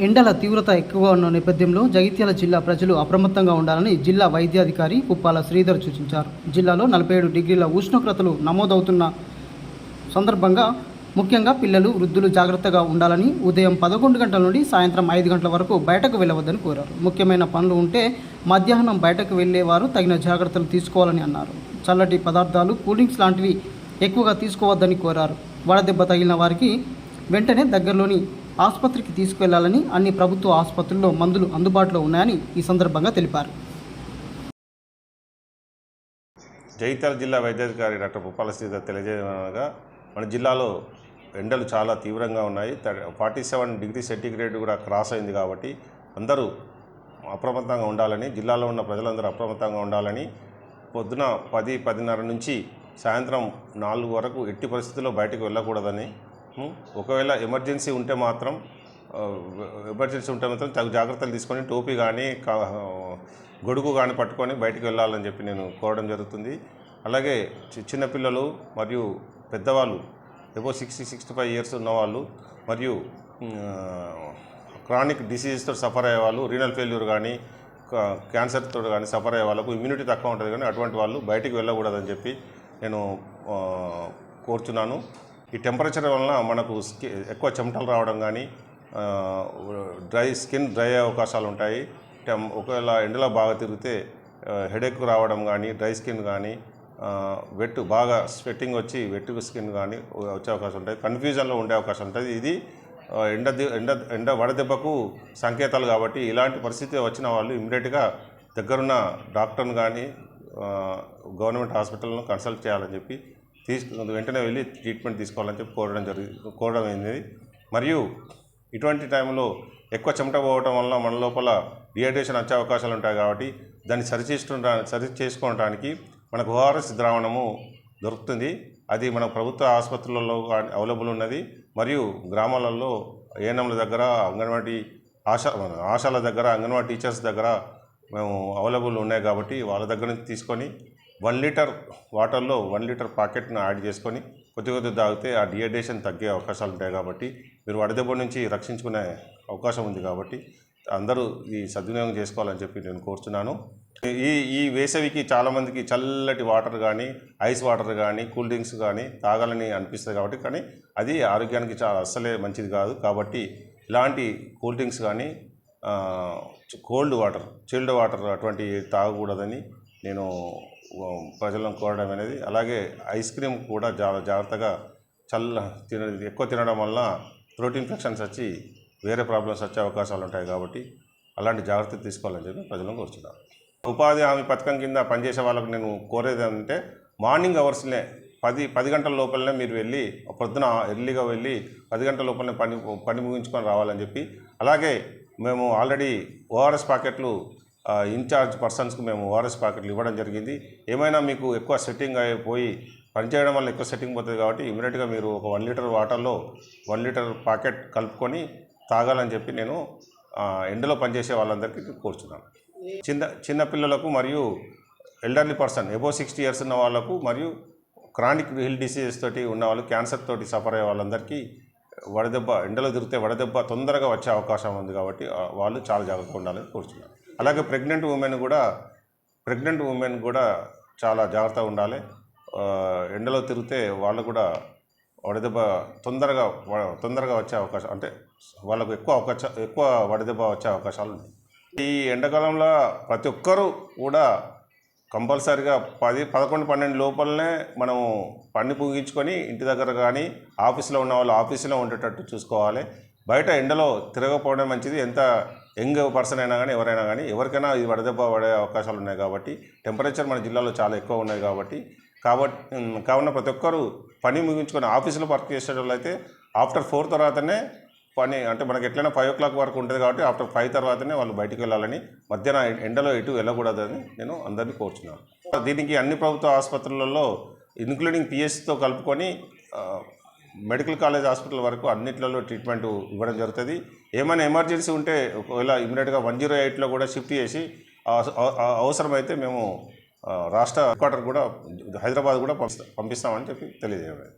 ఎండల తీవ్రత ఎక్కువగా ఉన్న నేపథ్యంలో జగిత్యాల జిల్లా ప్రజలు అప్రమత్తంగా ఉండాలని జిల్లా వైద్యాధికారి కుప్పాల శ్రీధర్ సూచించారు. జిల్లాలో నలభై ఏడు డిగ్రీల ఉష్ణోగ్రతలు నమోదవుతున్న సందర్భంగా ముఖ్యంగా పిల్లలు వృద్ధులు జాగ్రత్తగా ఉండాలని ఉదయం పదకొండు గంటల నుండి సాయంత్రం ఐదు గంటల వరకు బయటకు వెళ్ళవద్దని కోరారు. ముఖ్యమైన పనులు ఉంటే మధ్యాహ్నం బయటకు వెళ్ళేవారు తగిన జాగ్రత్తలు తీసుకోవాలని అన్నారు. చల్లటి పదార్థాలు కూల్ డ్రింక్స్ లాంటివి ఎక్కువగా తీసుకోవద్దని కోరారు. వడదెబ్బ తగిలిన వారికి వెంటనే దగ్గరలోని ఆసుపత్రికి తీసుకువెళ్ళాలని అన్ని ప్రభుత్వ ఆసుపత్రుల్లో మందులు అందుబాటులో ఉన్నాయని ఈ సందర్భంగా తెలిపారు. జగిత్యాల జిల్లా వైద్యాధికారి డాక్టర్ పుప్పాల శ్రీధర్ తెలియజేయగా మన జిల్లాలో ఎండలు చాలా తీవ్రంగా ఉన్నాయి. ఫార్టీ సెవెన్ డిగ్రీ సెంటీగ్రేడ్ కూడా క్రాస్ అయింది కాబట్టి అందరూ అప్రమత్తంగా ఉండాలని జిల్లాలో ఉన్న ప్రజలందరూ అప్రమత్తంగా ఉండాలని పొద్దున పది పదిన్నర నుంచి సాయంత్రం నాలుగు వరకు ఎట్టి పరిస్థితుల్లో బయటకు వెళ్ళకూడదని ఒకవేళ ఎమర్జెన్సీ ఉంటే మాత్రం ఎమర్జెన్సీ ఉంటే మాత్రం తగు జాగ్రత్తలు తీసుకొని టోపీ కానీ గొడుగు కానీ పట్టుకొని బయటికి వెళ్ళాలని చెప్పి నేను కోరడం జరుగుతుంది. అలాగే చి- చిన్నపిల్లలు మరియు పెద్దవాళ్ళు above sixty sixty five years ఉన్నవాళ్ళు మరియు క్రానిక్ డిసీజెస్తో సఫర్ అయ్యే వాళ్ళు రీనల్ ఫెయిల్యూర్ కానీ క్యాన్సర్తో కానీ సఫర్ అయ్యే వాళ్ళకు ఇమ్యూనిటీ తక్కువ ఉంటుంది కానీ అటువంటి వాళ్ళు బయటికి వెళ్ళకూడదని చెప్పి నేను కోరుచున్నాను. ఈ టెంపరేచర్ వలన మనకు స్కి ఎక్కువ చెమటలు రావడం కానీ డ్రై స్కిన్ డ్రై అయ్యే అవకాశాలు ఉంటాయి. టెం ఒకవేళ ఎండలో బాగా తిరిగితే హెడేక్ రావడం కానీ డ్రై స్కిన్ కానీ వెట్ బాగా స్వెట్టింగ్ వచ్చి వెట్ స్కిన్ కానీ వచ్చే అవకాశం ఉంటుంది కన్ఫ్యూజన్లో ఉండే అవకాశం ఉంటుంది. ఇది ఎండ ఎండ ఎండ వడదెబ్బకు సంకేతాలు కాబట్టి ఇలాంటి పరిస్థితి వచ్చిన వాళ్ళు ఇమ్మీడియట్గా దగ్గరున్న డాక్టర్ని కానీ గవర్నమెంట్ హాస్పిటల్ను కన్సల్ట్ చేయాలని చెప్పి తీసుకు వెంటనే వెళ్ళి ట్రీట్మెంట్ తీసుకోవాలని చెప్పి కోరడం జరిగి కోరడం అయింది. మరియు ఇటువంటి టైంలో ఎక్కువ చెమట పోవటం వలన మన లోపల డిహైడ్రేషన్ వచ్చే అవకాశాలు ఉంటాయి కాబట్టి దాన్ని సరి సరి చేసుకోవడానికి మనకు ఓఆర్ఎస్ ద్రావణము దొరుకుతుంది. అది మన ప్రభుత్వ ఆసుపత్రులలో అవైలబుల్ ఉన్నది. మరియు గ్రామాలలో ఏఎన్ఎంల దగ్గర అంగన్వాడీ ఆశా ఆశాల దగ్గర అంగన్వాడీ టీచర్స్ దగ్గర మేము అవైలబుల్ ఉన్నాయి కాబట్టి వాళ్ళ దగ్గర నుంచి తీసుకొని వన్ లీటర్ వాటర్లో వన్ లీటర్ ప్యాకెట్ను యాడ్ చేసుకొని కొద్ది కొద్ది తాగితే ఆ డిహైడ్రేషన్ తగ్గే అవకాశాలు ఉంటాయి కాబట్టి మీరు వడదెబ్బ నుంచి రక్షించుకునే అవకాశం ఉంది కాబట్టి అందరూ ఈ సద్వినియోగం చేసుకోవాలని చెప్పి నేను కోరుతున్నాను ఈ ఈ వేసవికి చాలామందికి చల్లటి వాటర్ కానీ ఐస్ వాటర్ కానీ కూల్ డ్రింక్స్ కానీ తాగాలని అనిపిస్తుంది కాబట్టి కానీ అది ఆరోగ్యానికి చాలా అస్సలే మంచిది కాదు కాబట్టి ఇలాంటి కూల్ డ్రింక్స్ కానీ కోల్డ్ వాటర్ చిల్డ్ వాటర్ అటువంటి తాగకూడదని నేను ప్రజలను కోరడం అనేది అలాగే ఐస్ క్రీమ్ కూడా చాలా జాగ్రత్తగా చల్ల తిన ఎక్కువ తినడం వల్ల త్రోట్ ఇన్ఫెక్షన్స్ వచ్చి వేరే ప్రాబ్లమ్స్ వచ్చే అవకాశాలు ఉంటాయి కాబట్టి అలాంటి జాగ్రత్తలు తీసుకోవాలని చెప్పి ప్రజలను కోరుతున్నాను ఉపాధి హామీ పథకం కింద పనిచేసే వాళ్ళకు నేను కోరేది అంటే మార్నింగ్ అవర్స్లే పది పది గంటల లోపలనే మీరు వెళ్ళి పొద్దున ఎర్లీగా వెళ్ళి పది గంటల లోపలనే పని పని ముగించుకొని రావాలని చెప్పి అలాగే మేము ఆల్రెడీ ఓఆర్ఎస్ ప్యాకెట్లు ఇన్ఛార్జ్ పర్సన్స్కి మేము ఓఆర్ఎస్ ప్యాకెట్లు ఇవ్వడం జరిగింది. ఏమైనా మీకు ఎక్కువ సెట్టింగ్ అయిపోయి పనిచేయడం వల్ల ఎక్కువ సెట్టింగ్ పోతుంది కాబట్టి ఇమీడియట్గా మీరు ఒక వన్ లీటర్ వాటర్లో వన్ లీటర్ ప్యాకెట్ కలుపుకొని తాగాలని చెప్పి నేను ఎండలో పనిచేసే వాళ్ళందరికీ కోరుచున్నాను. చిన్న చిన్నపిల్లలకు మరియు elderly person above sixty years ఉన్న వాళ్ళకు మరియు క్రానిక్ హిల్ డిసీజెస్ తోటి ఉన్న వాళ్ళు క్యాన్సర్ తోటి సఫర్ అయ్యే వాళ్ళందరికీ వడదెబ్బ ఎండలో తిరిగితే వడదెబ్బ తొందరగా వచ్చే అవకాశం ఉంది కాబట్టి వాళ్ళు చాలా జాగ్రత్తగా ఉండాలని కోరుచున్నాను. అలాగే ప్రెగ్నెంట్ ఉమెన్ కూడా ప్రెగ్నెంట్ ఉమెన్ కూడా చాలా జాగ్రత్తగా ఉండాలి. ఎండలో తిరిగితే వాళ్ళు కూడా వడదెబ్బ తొందరగా తొందరగా వచ్చే అవకాశం అంటే వాళ్ళకు ఎక్కువ అవకాశం ఎక్కువ వడదెబ్బ వచ్చే అవకాశాలు ఉన్నాయి. ఈ ఎండాకాలంలో ప్రతి ఒక్కరూ కూడా కంపల్సరిగా పది పదకొండు పన్నెండు లోపలనే మనము పని పూగించుకొని ఇంటి దగ్గర కానీ ఆఫీస్లో ఉన్న వాళ్ళు ఆఫీసులో ఉండేటట్టు చూసుకోవాలి. బయట ఎండలో తిరగకపోవడం మంచిది. ఎంత యంగ్ పర్సన్ అయినా కానీ ఎవరైనా కానీ ఎవరికైనా ఇది వడదెబ్బ పడే అవకాశాలు ఉన్నాయి కాబట్టి టెంపరేచర్ మన జిల్లాలో చాలా ఎక్కువ ఉన్నాయి కాబట్టి కాబట్టి కావున ప్రతి ఒక్కరూ పని ముగించుకొని ఆఫీసులో వర్క్ చేసే వాళ్ళు అయితే ఆఫ్టర్ ఫోర్ తర్వాతనే పని అంటే మనకి ఎట్లయినా ఫైవ్ ఓ క్లాక్ వరకు ఉంటుంది కాబట్టి ఆఫ్టర్ ఫైవ్ తర్వాతనే వాళ్ళు బయటికి వెళ్ళాలని మధ్యాహ్నం ఎండలో ఎటు వెళ్ళకూడదని నేను అందరినీ కోరుచున్నాను. దీనికి అన్ని ప్రభుత్వ ఆసుపత్రులలో ఇంక్లూడింగ్ పిఎస్సితో కలుపుకొని మెడికల్ కాలేజ్ హాస్పిటల్ వరకు అన్నిట్లలో ట్రీట్మెంట్ ఇవ్వడం జరుగుతుంది. ఏమైనా ఎమర్జెన్సీ ఉంటే ఒకవేళ ఇమీడియట్గా వన్ జీరో ఎయిట్లో కూడా షిఫ్ట్ చేసి అవసరమైతే మేము రాష్ట్ర హెడ్ క్వార్టర్ కూడా హైదరాబాద్ కూడా పంపిస్తా పంపిస్తామని చెప్పి తెలియజేయడం